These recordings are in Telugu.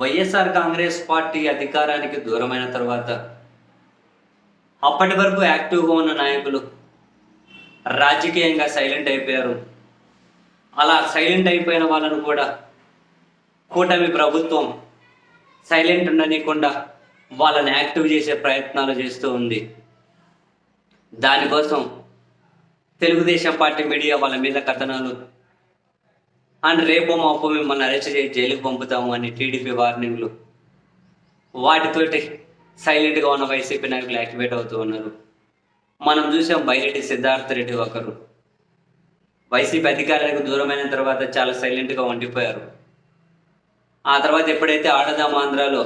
వైఎస్ఆర్ కాంగ్రెస్ పార్టీ అధికారానికి దూరమైన తర్వాత అప్పటి వరకు యాక్టివ్గా ఉన్న నాయకులు రాజకీయంగా సైలెంట్ అయిపోయారు. అలా సైలెంట్ అయిపోయిన వాళ్ళను కూడా కూటమి ప్రభుత్వం సైలెంట్ ఉండనీయకుండా వాళ్ళని యాక్టివ్ చేసే ప్రయత్నాలు చేస్తూ ఉంది. దానికోసం తెలుగుదేశం పార్టీ మీడియా వాళ్ళ మీద కథనాలు అండ్ రేపు మాపు మిమ్మల్ని అరెస్ట్ చేసి జైలుకు పంపుతాము అని టీడీపీ వార్నింగ్లు వాటితోటి సైలెంట్గా ఉన్న వైసీపీ నాయకులు యాక్టివేట్ అవుతూ ఉన్నారు. మనం చూసాం బైరెడ్డి సిద్ధార్థ రెడ్డి ఒకరు. వైసీపీ అధికారానికి దూరమైన తర్వాత చాలా సైలెంట్గా ఉండిపోయారు. ఆ తర్వాత ఎప్పుడైతే ఆడదాం ఆంధ్రాలో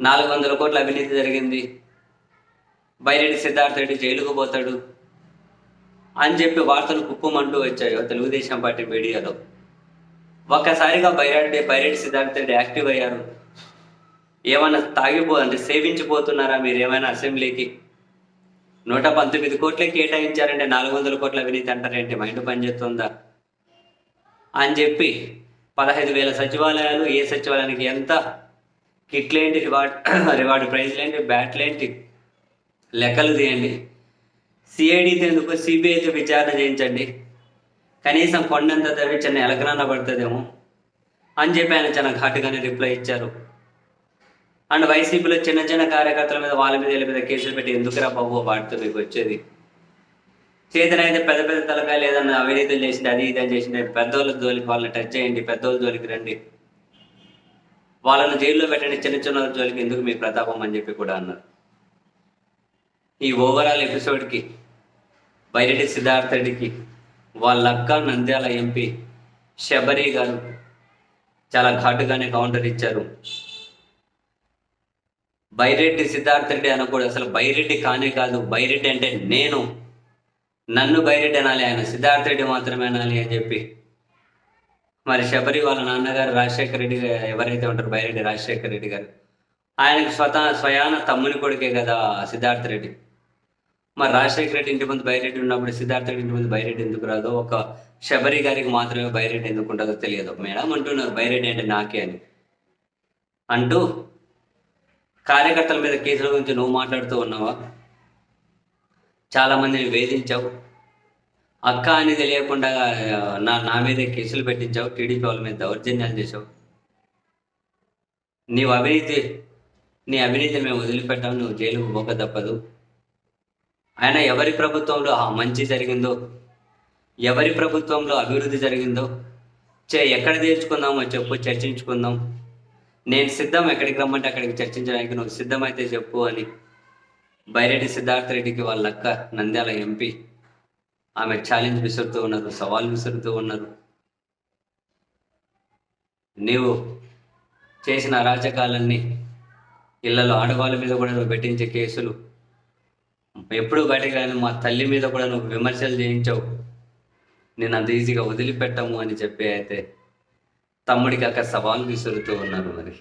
నాలుగు వందల కోట్ల అవినీతి జరిగింది బైరెడ్డి సిద్ధార్థ రెడ్డి జైలుకు పోతాడు. అని చెప్పి వార్తలు కుప్పమంటూ వచ్చాయో తెలుగుదేశం పార్టీ మీడియాలో. ఒక్కసారిగా బైరెడ్డి బైరెడ్డి సిద్ధార్థ యాక్టివ్ అయ్యారు. ఏమైనా తాగిపో అంటే సేవించిపోతున్నారా మీరు ఏమైనా అసెంబ్లీకి? నూట పంతొమ్మిది కోట్లే కేటాయించారంటే నాలుగు వందల కోట్ల అవినీతి అంటారేంటి? మైండ్ పనిచేస్తుందా? అని చెప్పి పదహైదు వేల సచివాలయాలు ఏ సచివాలయానికి ఎంత కిట్లేంటి రివార్డ్ రివార్డు ప్రైజ్లేంటి? బ్యాట్లేంటి? లెక్కలు తీయండి. సిఐడితో ఎందుకు? సిబిఐతో విచారణ చేయించండి. కనీసం కొండంత తవ్వి చిన్న ఎలకనాన్న పడుతుందేమో అని చెప్పి ఆయన చాలా ఘాటుగానే రిప్లై ఇచ్చారు. అండ్ వైసీపీలో చిన్న చిన్న కార్యకర్తల మీద వాళ్ళ మీద వీళ్ళ మీద కేసులు పెట్టి ఎందుకురా బాబు వాటితో మీకు వచ్చేది? చేతనైతే అయితే పెద్ద పెద్ద తలకాయలు లేదన్న అవినీతులు చేసింది అది ఇది అని చేసింది పెద్దోళ్ళ జోలికి వాళ్ళని టచ్ చేయండి పెద్దోళ్ళ జోలికి రండి. వాళ్ళని జైల్లో పెట్టండి చిన్న చిన్న జోలికి ఎందుకు మీ ప్రతాపం అని చెప్పి కూడా అన్నారు. ఈ ఓవరాల్ ఎపిసోడ్కి బైరెడ్డి సిద్ధార్థ రెడ్డికి వాళ్ళ అక్క నంద్యాల ఎంపీ శబరి గారు చాలా ఘాటుగానే కౌంటర్ ఇచ్చారు. బైరెడ్డి సిద్ధార్థ రెడ్డి అనకూడదు. అసలు బైరెడ్డి కానే కాదు. బైరెడ్డి అంటే నేను. నన్ను బైరెడ్డి అనాలి ఆయన. సిద్ధార్థ రెడ్డి మాత్రమే అనాలి అని చెప్పి. మరి శబరి వాళ్ళ నాన్నగారు రాజశేఖర రెడ్డి ఎవరైతే ఉంటారు బైరెడ్డి రాజశేఖర రెడ్డి గారు. ఆయనకు స్వత స్వయాన తమ్ముని కొడుకే కదా సిద్ధార్థ రెడ్డి. మరి రాజశేఖర రెడ్డి ఇంటి ముందు బైరెడ్డి ఉన్నప్పుడు సిద్ధార్థ రెడ్డి ఇంటి ముందు బైరెడ్డి ఎందుకు రాదు ఒక శబరి గారికి మాత్రమే బైరెడ్డి ఎందుకు ఉంటుందో తెలియదు. మేడం అంటున్నారు బైరెడ్డి అంటే నాకే అని. అంటూ కార్యకర్తల మీద కేసుల గురించి నువ్వు మాట్లాడుతూ ఉన్నావా? చాలా మందిని వేధించావు. అక్క అని తెలియకుండా నా నా మీద కేసులు పెట్టించావు. టీడీపీ వాళ్ళ మీద దౌర్జన్యాలు చేసావు నీవు అవినీతి నీ అవినీతి మేము వదిలిపెట్టాము నువ్వు జైలుకు పోక తప్పదు. ఆయన ఎవరి ప్రభుత్వంలో ఆ మంచి జరిగిందో ఎవరి ప్రభుత్వంలో అభివృద్ధి జరిగిందో చే ఎక్కడ తీర్చుకుందామో చెప్పు చర్చించుకుందాం. నేను సిద్ధం ఎక్కడికి రమ్మంటే అక్కడికి చర్చించడానికి నువ్వు సిద్ధమైతే చెప్పు అని బైరెడ్డి సిద్ధార్థ రెడ్డికి వాళ్ళ అక్క నంద్యాల ఎంపీ ఆమె ఛాలెంజ్ విసురుతూ ఉన్నారు సవాల్ విసురుతూ ఉన్నారు. నీవు చేసిన అరాచకాలన్నీ ఇళ్ళలో ఆడవాళ్ళ మీద కూడా నువ్వు పెట్టించే కేసులు ఎప్పుడు బయటకు రాని మా తల్లి మీద కూడా నువ్వు విమర్శలు చేయించావు. నేను అంత ఈజీగా వదిలిపెట్టము అని చెప్పి అయితే తమ్ముడికి అక్కడ సవాల్ విసురుతూ ఉన్నారు మరి.